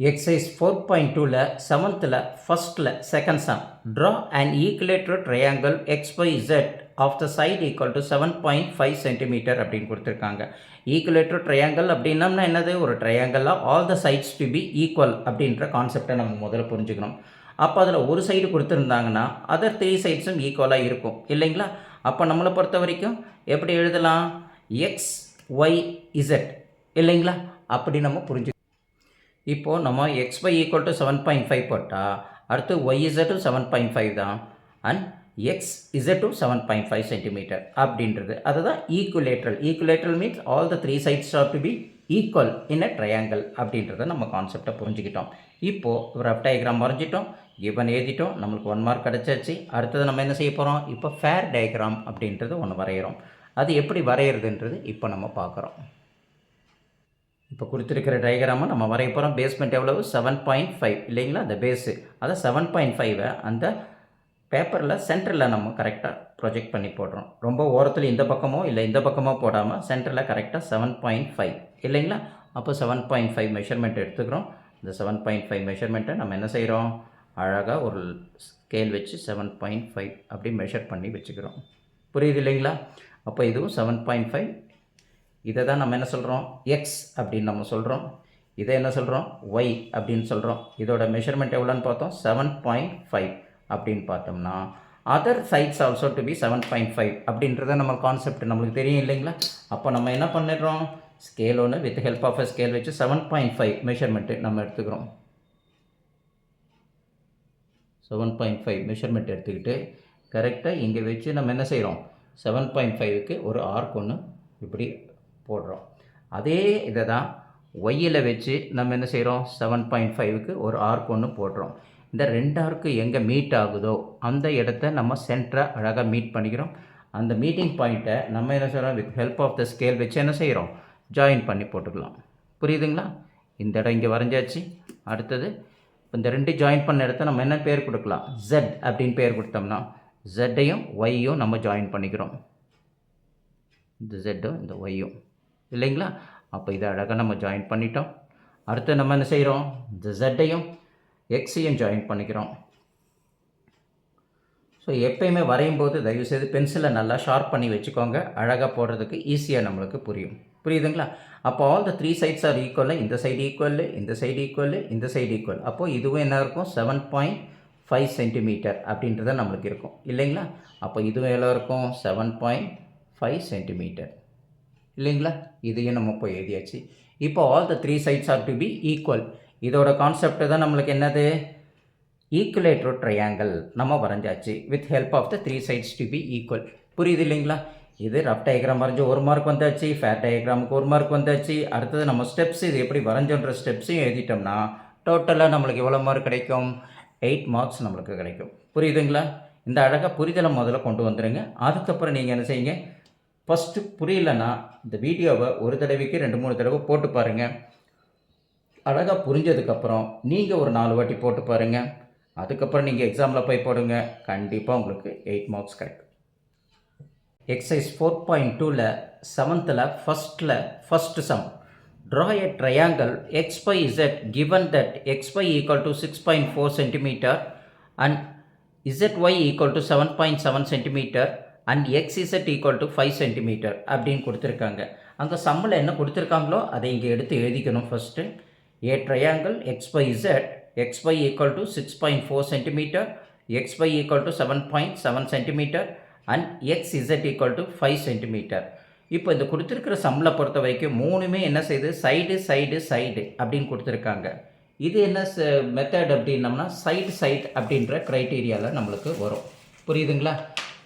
Exercise four point டூவில் செவன்த்தில் ஃபஸ்ட்டில் second sum draw and equilateral triangle X Y Z of the side equal to seven point five centimetre அப்படின்னு கொடுத்துருக்காங்க. Equilateral triangle அப்படின்னம்னா என்னது? ஒரு ட்ரையாங்கிளாக all the sides to be equal அப்படின்ற கான்செப்டை நம்ம முதல்ல புரிஞ்சுக்கணும். அப்போ அதில் ஒரு சைடு கொடுத்துருந்தாங்கன்னா அதர் த்ரீ சைட்ஸும் ஈக்குவலாக இருக்கும். இல்லைங்களா? அப்போ நம்மளை பொறுத்த வரைக்கும் எப்படி எழுதலாம்? எக்ஸ் ஒய் இசட் இல்லைங்களா? அப்படி நம்ம புரிஞ்சு இப்போது நம்ம X Y equal to seven point five போட்டால் அடுத்து ஒய் இசட்டும் செவன் பாயிண்ட் ஃபைவ் தான். அண்ட் எக்ஸ் இசட்டும் செவன் பாயிண்ட் ஃபைவ் சென்டிமீட்டர் அப்படின்றது. அதுதான் equilateral equilateral means all the three sides are to be equal in a triangle அப்படின்றத நம்ம கான்செப்டை புரிஞ்சுக்கிட்டோம். இப்போது ரஃப் டயக்ராம் வரைஞ்சிட்டோம். கிவன் எழுதிட்டோம். நம்மளுக்கு ஒன் மார்க் கிடச்சாச்சு. அடுத்தது நம்ம என்ன செய்ய போகிறோம் இப்போ ஃபேர் டயக்ராம் அப்படின்றது ஒன்று வரைகிறோம் அது எப்படி வரைகிறதுன்றது இப்போ நம்ம பார்க்குறோம். இப்போ கொடுத்துருக்கிற டயக்ராமை நம்ம வரைய போகிறோம் பேஸ்மெண்ட் எவ்வளவு? செவன் பாயிண்ட் ஃபைவ் இல்லைங்களா? அந்த பேஸு அதை செவன் பாயிண்ட் ஃபைவை அந்த பேப்பரில் சென்டரில் நம்ம கரெக்டாக ப்ரொஜெக்ட் பண்ணி போடுறோம். ரொம்ப ஓரத்தில் இந்த பக்கமோ இல்லை இந்த பக்கமோ போடாமல் சென்டரில் கரெக்டாக செவன் பாயிண்ட் ஃபைவ் இல்லைங்களா? அப்போ செவன் பாயிண்ட் ஃபைவ் மெஷர்மெண்ட் எடுத்துக்கிறோம். இந்த செவன் பாயிண்ட் ஃபைவ் மெஷர்மெண்ட்டை நம்ம என்ன செய்கிறோம் அழகாக ஒரு ஸ்கேல் வச்சு செவன் பாயிண்ட் ஃபைவ் அப்படி மெஷர் பண்ணி வச்சுக்கிறோம். புரியுது இல்லைங்களா? அப்போ இதுவும் செவன் பாயிண்ட் ஃபைவ் இதை தான் நம்ம என்ன சொல்கிறோம் எக்ஸ் அப்படின்னு நம்ம சொல்கிறோம் இதை என்ன சொல்கிறோம் ஒய் அப்படின்னு சொல்கிறோம் இதோட மெஷர்மெண்ட் எவ்வளோன்னு பார்த்தோம்? செவன் பாயிண்ட் ஃபைவ் அப்படின்னு பார்த்தோம்னா other sides also to be seven point five அப்படின்றத நம்ம கான்செப்ட் நம்மளுக்கு தெரியும் இல்லைங்களா? அப்போ நம்ம என்ன பண்ணிடுறோம்? ஸ்கேல் ஒன்று with help of a scale வச்சு செவன் பாயிண்ட் ஃபைவ் மெஷர்மெண்ட்டு நம்ம எடுத்துக்கிறோம். செவன் பாயிண்ட் ஃபைவ் மெஷர்மெண்ட் எடுத்துக்கிட்டு கரெக்டாக இங்கே வச்சு நம்ம என்ன செய்கிறோம் செவன் பாயிண்ட் ஃபைவுக்கு ஒரு ஆர்க் ஒன்று இப்படி போடுறோம். அதே இதை தான் ஒய்யில் வச்சு நம்ம என்ன செய்கிறோம் செவன் பாயிண்ட் ஃபைவுக்கு ஒரு ஆர்க் ஒன்று போடுறோம். இந்த ரெண்டு ஆர்க்கு எங்கே மீட் ஆகுதோ அந்த இடத்த நம்ம சென்டரை அழகாக மீட் பண்ணிக்கிறோம். அந்த மீட்டிங் பாயிண்ட்டை நம்ம என்ன செய்கிறோம் with help of the scale வச்சு என்ன செய்கிறோம் ஜாயின் பண்ணி போட்டுக்கலாம். புரியுதுங்களா? இந்த இடம் இங்கே வரைஞ்சாச்சு. அடுத்தது இந்த ரெண்டு ஜாயின் பண்ண இடத்த நம்ம என்ன பேர் கொடுக்கலாம்? ஜெட் அப்படின்னு பேர் கொடுத்தோம்னா ஜெட்டையும் ஒய்யும் நம்ம ஜாயின் பண்ணிக்கிறோம். இந்த ஜெட்டும் இந்த ஒய்யும் இல்லைங்களா? அப்போ இதை அழகாக நம்ம ஜாயின் பண்ணிட்டோம். அடுத்து நம்ம என்ன செய்கிறோம் இந்த ஜெட்டையும் எக்ஸையும் ஜாயின் பண்ணிக்கிறோம். ஸோ எப்பயுமே வரையும் போது தயவுசெய்து பென்சிலை நல்லா ஷார்ப் பண்ணி வச்சுக்கோங்க. அழகாக போடுறதுக்கு ஈஸியாக நம்மளுக்கு புரியும். புரியுதுங்களா? அப்போ all the three sides are equal இந்த சைடு ஈக்குவல் இந்த சைடு ஈக்குவல் இந்த சைடு ஈக்குவல் அப்போது இதுவும் என்ன இருக்கும்? செவன் பாயிண்ட் ஃபைவ் சென்டிமீட்டர் அப்படின்றத நம்மளுக்கு இருக்கும். இல்லைங்களா? அப்போ இதுவும் எவ்வளோ இருக்கும்? செவன் பாயிண்ட் ஃபைவ் சென்டிமீட்டர் இல்லைங்களா? இதையும் நம்ம போய் எழுதியாச்சு. இப்போ all the three sides are to be equal இதோட கான்செப்ட் தான் நம்மளுக்கு என்னது? ஈக்குலேட்ரோ ட்ரையாங்கிள் நம்ம வரைஞ்சாச்சு. With help of the three sides to be equal புரியுது இல்லைங்களா? இது ரஃப் டயக்ராம் வரைஞ்சி ஒரு மார்க் வந்தாச்சு. ஃபேர் டயக்ராமுக்கு ஒரு மார்க் வந்தாச்சு. அடுத்தது நம்ம ஸ்டெப்ஸ் இது எப்படி வரைஞ்சோன்ற ஸ்டெப்ஸையும் எழுதிட்டோம்னா டோட்டலாக நம்மளுக்கு எவ்வளோ மார்க் கிடைக்கும்? எயிட் மார்க்ஸ் நம்மளுக்கு கிடைக்கும். புரியுதுங்களா? இந்த அழகாக புரிதலை முதல்ல கொண்டு வந்துடுங்க அதுக்கப்புறம் நீங்கள் என்ன செய்யுங்க? ஃபஸ்ட்டு புரியலன்னா இந்த வீடியோவை ஒரு தடவைக்கு ரெண்டு மூணு தடவை போட்டு பாருங்கள் அழகாக புரிஞ்சதுக்கப்புறம் நீங்கள் ஒரு நாலு வாட்டி போட்டு பாருங்கள் அதுக்கப்புறம் நீங்கள் எக்ஸாமில் போய் போடுங்க. கண்டிப்பாக உங்களுக்கு எயிட் மார்க்ஸ் கிடைக்கும். எக்ஸசைஸ் ஃபோர் பாயிண்ட் டூவில் செவன்த்தில் ஃபஸ்ட்டில் first sum draw a triangle X Y Z given that X Y equal to six point four centimetre and Z Y equal to seven point seven centimetre and X Z equal to five centimetre அப்படின்னு கொடுத்துருக்காங்க. அங்கே சம்மில் என்ன கொடுத்துருக்காங்களோ அதை இங்கே எடுத்து எழுதிக்கணும் first A triangle X Y Z X Y equal to six point four centimetre X Y equal to seven point seven centimetre and X Z equal to five centimetre இப்போ இந்த கொடுத்துருக்கிற சம்மில் பொறுத்த வரைக்கும் மூணுமே என்ன செய்யுது சைடு சைடு சைடு அப்படின்னு கொடுத்துருக்காங்க. இது என்ன மெத்தட் அப்படின்னம்னா சைடு சைட் அப்படின்ற க்ரைட்டீரியாவில் நம்மளுக்கு வரும். புரியுதுங்களா?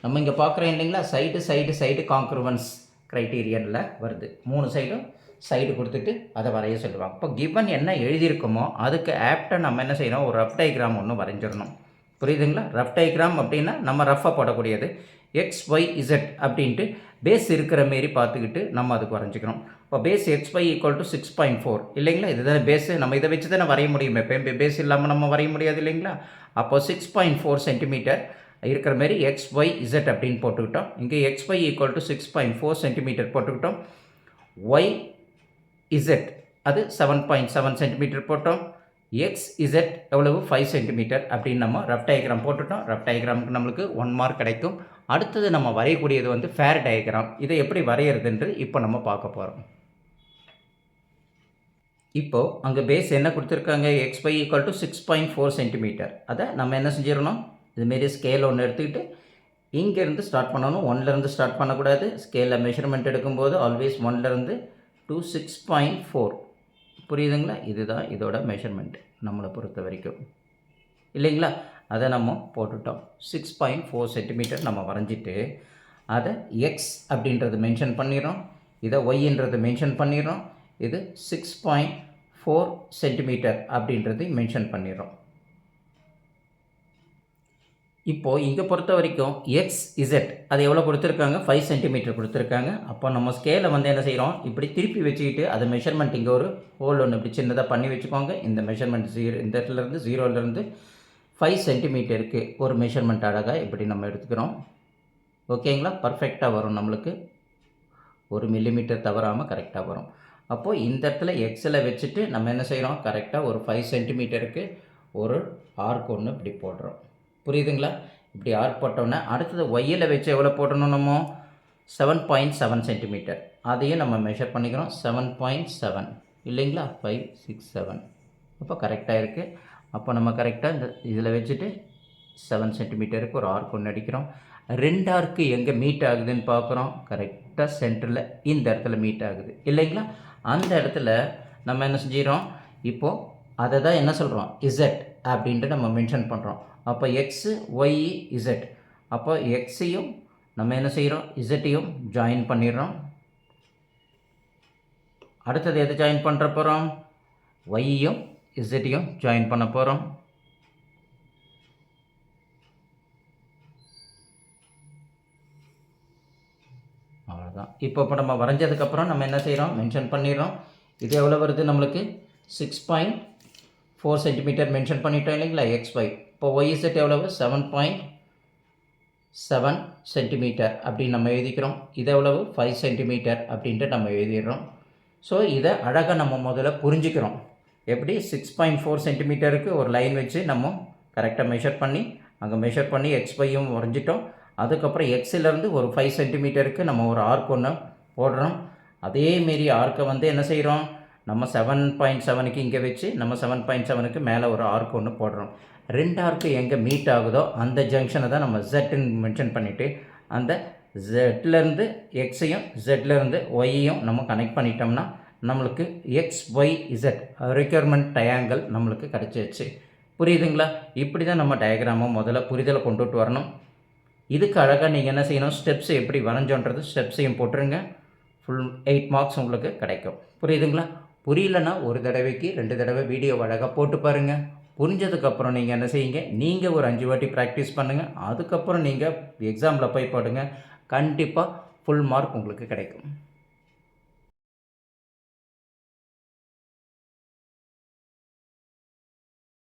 நம்ம இங்கே பார்க்குறோம் இல்லைங்களா? சைடு சைடு சைடு காங்க்ருவன்ஸ் க்ரைட்டீரியனில் வருது. மூணு சைடும் சைடு கொடுத்துட்டு அதை வரைய சொல்லுவாங்க. இப்போ கிவன் என்ன எழுதியிருக்கோமோ அதுக்கு ஆப்டை நம்ம என்ன செய்யணும்? ஒரு ரஃப் டைக்ராம் ஒன்று வரைஞ்சிடணும். புரியுதுங்களா? ரஃப் டைக்ராம் அப்படின்னா நம்ம ரஃபாக போடக்கூடியது. எக்ஸ் ஒய் இசட் அப்படின்ட்டு பேஸ் இருக்கிற மாரி பார்த்துக்கிட்டு நம்ம அதுக்கு வரைஞ்சிக்கணும். இப்போ base X Y equal to six point four இல்லைங்களா? இதுதான் பேஸு நம்ம இதை வச்சு தானே வரைய முடியும். எப்போ பேஸ் இல்லாமல் நம்ம வரைய முடியாது இல்லைங்களா? அப்போ சிக்ஸ் பாயிண்ட் ஃபோர் சென்டிமீட்டர் இருக்கிற மாதிரி எக்ஸ் ஒய் இசட் அப்படின்னு போட்டுக்கிட்டோம். இங்கே X Y equal to six point four centimetre போட்டுக்கிட்டோம். Y Z அது செவன் பாயிண்ட் செவன் சென்டிமீட்டர் போட்டோம். எக்ஸ் இசட் எவ்வளவு? ஃபைவ் சென்டிமீட்டர் அப்படின்னு நம்ம ரஃப் டயக்ராம் போட்டுட்டோம். ரஃப் டயக்ராமுக்கு நம்மளுக்கு ஒன் மார்க் கிடைக்கும். அடுத்தது நம்ம வரையக்கூடியது வந்து ஃபேர் டயக்ராம் இதை எப்படி வரைகிறதுன்று இப்போ நம்ம பார்க்க போகிறோம் இப்போது அங்கே பேஸ் என்ன கொடுத்துருக்காங்க? X Y equal to six point four centimetre அதை நம்ம என்ன செஞ்சிடணும்? இதுமாரி ஸ்கேல் ஒன்று எடுத்துக்கிட்டு இங்கேருந்து ஸ்டார்ட் பண்ணணும். ஒன்லேருந்து ஸ்டார்ட் பண்ணக்கூடாது. ஸ்கேலில் மெஷர்மெண்ட் எடுக்கும்போது ஆல்வேஸ் ஒன்லேருந்து டூ சிக்ஸ் பாயிண்ட் ஃபோர் புரியுதுங்களா? இதுதான் இதோட மெஷர்மெண்ட் நம்மளை பொறுத்த வரைக்கும். இல்லைங்களா? அதை நம்ம போட்டுட்டோம். சிக்ஸ் பாயிண்ட் ஃபோர் சென்டிமீட்டர் நம்ம வரைஞ்சிட்டு அதை எக்ஸ் அப்படின்றது மென்ஷன் பண்ணிடுறோம். இதை ஒய்ன்றது மென்ஷன் பண்ணிடுறோம். இது சிக்ஸ் பாயிண்ட் ஃபோர் சென்டிமீட்டர் அப்படின்றது மென்ஷன் பண்ணிடுறோம். இப்போது இங்கே பொறுத்த வரைக்கும் எக்ஸ் இசட் அது எவ்வளோ கொடுத்துருக்காங்க? ஃபைவ் சென்டிமீட்டர் கொடுத்துருக்காங்க. அப்போ நம்ம ஸ்கேலை வந்து என்ன செய்கிறோம் இப்படி திருப்பி வச்சுக்கிட்டு அதை மெஷர்மெண்ட் இங்கே ஒரு ஹோல் ஒன்று இப்படி சின்னதாக பண்ணி வச்சுக்கோங்க. இந்த மெஷர்மெண்ட் ஜீரோ இந்த இடத்துலேருந்து ஜீரோலேருந்து ஃபைவ் சென்டிமீட்டருக்கு ஒரு மெஷர்மெண்ட் அழகாக இப்படி நம்ம எடுத்துக்கிறோம். ஓகேங்களா பர்ஃபெக்டாக வரும் நம்மளுக்கு. ஒரு மில்லிமீட்டர் தவறாமல் கரெக்டாக வரும். அப்போது இந்த இடத்துல எக்ஸில் வச்சுட்டு நம்ம என்ன செய்கிறோம் கரெக்டாக ஒரு ஃபைவ் சென்டிமீட்டருக்கு ஒரு ஆர்க் ஒன்று இப்படி போடுறோம். புரியுதுங்களா? இப்படி ஆர்க் போட்டோன்னே அடுத்தது ஒய்யில் வச்சு எவ்வளோ போட்டணும் நம்ம? செவன் பாயிண்ட் செவன் சென்டிமீட்டர் அதையும் நம்ம மெஷர் பண்ணிக்கிறோம். செவன் பாயிண்ட் செவன் இல்லைங்களா? ஃபைவ் சிக்ஸ் செவன் அப்போ கரெக்டாக இருக்குது அப்போ நம்ம கரெக்டாக இந்த இதில் வச்சுட்டு செவன் சென்டிமீட்டருக்கு ஒரு ஆர்க் ஒன்று அடிக்கிறோம். ரெண்டு ஆர்க்கு எங்கே மீட் ஆகுதுன்னு பார்க்குறோம். கரெக்டாக சென்டரில் இந்த இடத்துல மீட் ஆகுது. இல்லைங்களா? அந்த இடத்துல நம்ம என்ன செஞ்சிடறோம்? இப்போது அதை தான் என்ன சொல்கிறோம் இசட் அப்படின்ட்டு நம்ம மென்ஷன் பண்ணுறோம் அப்போ எக்ஸு ஒய் இசட் அப்போ எக்ஸையும் நம்ம என்ன செய்கிறோம் இசட்டையும் ஜாயின் பண்ணிடுறோம். அடுத்தது எது ஜாயின் பண்ணுற போகிறோம் ஒய்யும் இசட்டையும் ஜாயின் பண்ண போகிறோம் அவ்வளோதான் இப்போ இப்போ நம்ம வரைஞ்சதுக்கப்புறம் நம்ம என்ன செய்கிறோம் மென்ஷன் பண்ணிடுறோம். இது எவ்வளோ வருது நம்மளுக்கு? Six point four centimetre mention பண்ணிட்டோம் இல்லைங்களா? எக்ஸ் ஒய் இப்போ ஒய் செட் எவ்வளவு? செவன் பாயிண்ட் செவன் சென்டிமீட்டர் அப்படின்னு நம்ம எழுதிக்கிறோம். இது எவ்வளவு? ஃபைவ் சென்டிமீட்டர் அப்படின்ட்டு நம்ம எழுதிடுறோம். ஸோ இதை அழகாக நம்ம முதல்ல புரிஞ்சுக்கிறோம். எப்படி? சிக்ஸ் பாயிண்ட் ஃபோர் சென்டிமீட்டருக்கு ஒரு லைன் வச்சு நம்ம கரெக்டாக மெஷர் பண்ணி அங்கே மெஷர் பண்ணி எக்ஸ் பையும் வரைஞ்சிட்டோம். அதுக்கப்புறம் எக்ஸிலேருந்து ஒரு ஃபைவ் சென்டிமீட்டருக்கு நம்ம ஒரு ஆர்க் ஒன்று போடுறோம். அதேமாரி ஆர்க்கை வந்து என்ன செய்கிறோம் நம்ம செவன் பாயிண்ட் செவனுக்கு இங்கே வச்சு நம்ம செவன் பாயிண்ட் செவனுக்கு மேலே ஒரு ஆர்க் ஒன்று போடுறோம். ரெண்டு ஆர்க்கு எங்கே மீட் ஆகுதோ அந்த ஜங்ஷனை தான் நம்ம ஜெட்டுன்னு மென்ஷன் பண்ணிவிட்டு அந்த ஜெட்லேருந்து எக்ஸையும் ஜெட்லேருந்து ஒய்யையும் நம்ம கனெக்ட் பண்ணிட்டோம்னா நம்மளுக்கு X Y Z requirement triangle நம்மளுக்கு கிடச்சிருச்சு. புரியுதுங்களா? இப்படி தான் நம்ம டயக்ராமை முதல்ல புரிதலை கொண்டுட்டு வரணும். இதுக்கு அழகாக நீங்கள் என்ன செய்யணும்? ஸ்டெப்ஸ் எப்படி வரைஞ்சோன்றது ஸ்டெப்ஸையும் போட்டுருங்க. ஃபுல் எயிட் மார்க்ஸ் உங்களுக்கு கிடைக்கும். புரியுதுங்களா? புரியலன்னா ஒரு தடவைக்கு ரெண்டு தடவை வீடியோ அழகாக போட்டு பாருங்கள் புரிஞ்சதுக்கப்புறம் நீங்கள் என்ன செய்யுங்க? நீங்கள் ஒரு அஞ்சு வாட்டி ப்ராக்டிஸ் பண்ணுங்கள் அதுக்கப்புறம் நீங்கள் எக்ஸாமில் போய் போடுங்க. கண்டிப்பாக ஃபுல் மார்க் உங்களுக்கு கிடைக்கும்.